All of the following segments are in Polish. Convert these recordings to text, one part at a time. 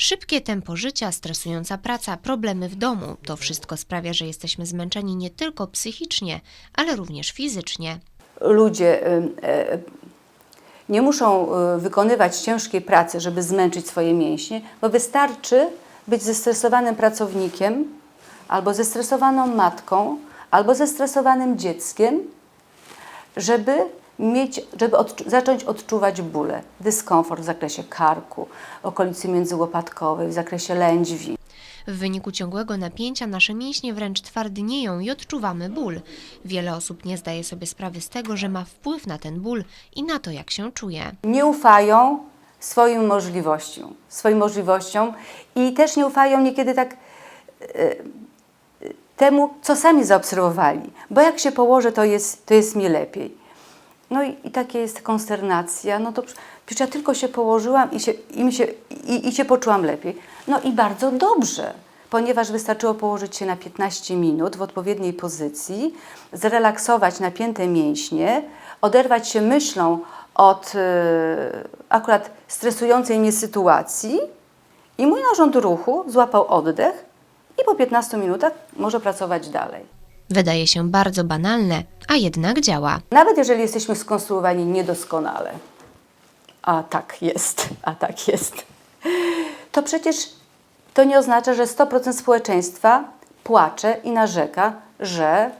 Szybkie tempo życia, stresująca praca, problemy w domu to wszystko sprawia, że jesteśmy zmęczeni nie tylko psychicznie, ale również fizycznie. ludzie y, e, nie muszą y, wykonywać ciężkiej pracy, żeby zmęczyć swoje mięśnie, bo wystarczy być zestresowanym pracownikiem, albo zestresowaną matką, albo zestresowanym dzieckiem, żeby, mieć, żeby zacząć odczuwać bóle, dyskomfort w zakresie karku, okolicy międzyłopatkowej, w zakresie lędźwi. W wyniku ciągłego napięcia nasze mięśnie wręcz twardnieją i odczuwamy ból. Wiele osób nie zdaje sobie sprawy z tego, że ma wpływ na ten ból i na to, jak się czuje. nie ufają swoim możliwościom, swoim możliwościom i też nie ufają niekiedy tak e, temu, co sami zaobserwowali, bo jak się położę, to jest, to jest mi lepiej. No i, i takie jest konsternacja, no to przecież ja tylko się położyłam i się, i, się, i, i się poczułam lepiej. No i bardzo dobrze, ponieważ wystarczyło położyć się na 15 minut w odpowiedniej pozycji, zrelaksować napięte mięśnie, oderwać się myślą od e, akurat stresującej mnie sytuacji i mój narząd ruchu złapał oddech i po 15 minutach może pracować dalej. Wydaje się bardzo banalne, a jednak działa. Nawet jeżeli jesteśmy skonstruowani niedoskonale, a tak jest, a tak jest, to przecież to nie oznacza, że 100% społeczeństwa płacze i narzeka, że,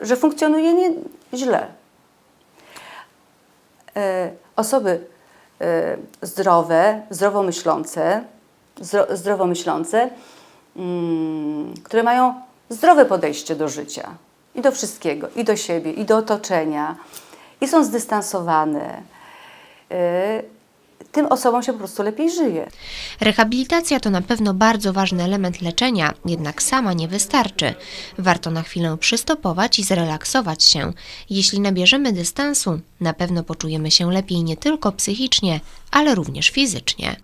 że funkcjonuje nie, źle. E, osoby e, zdrowe, zdrowo myślące, zdro, zdrowo myślące mm, które mają zdrowe podejście do życia i do wszystkiego, i do siebie, i do otoczenia, i są zdystansowane. y, Tym osobom się po prostu lepiej żyje. Rehabilitacja to na pewno bardzo ważny element leczenia, jednak sama nie wystarczy. Warto na chwilę przystopować i zrelaksować się. Jeśli nabierzemy dystansu, na pewno poczujemy się lepiej nie tylko psychicznie, ale również fizycznie.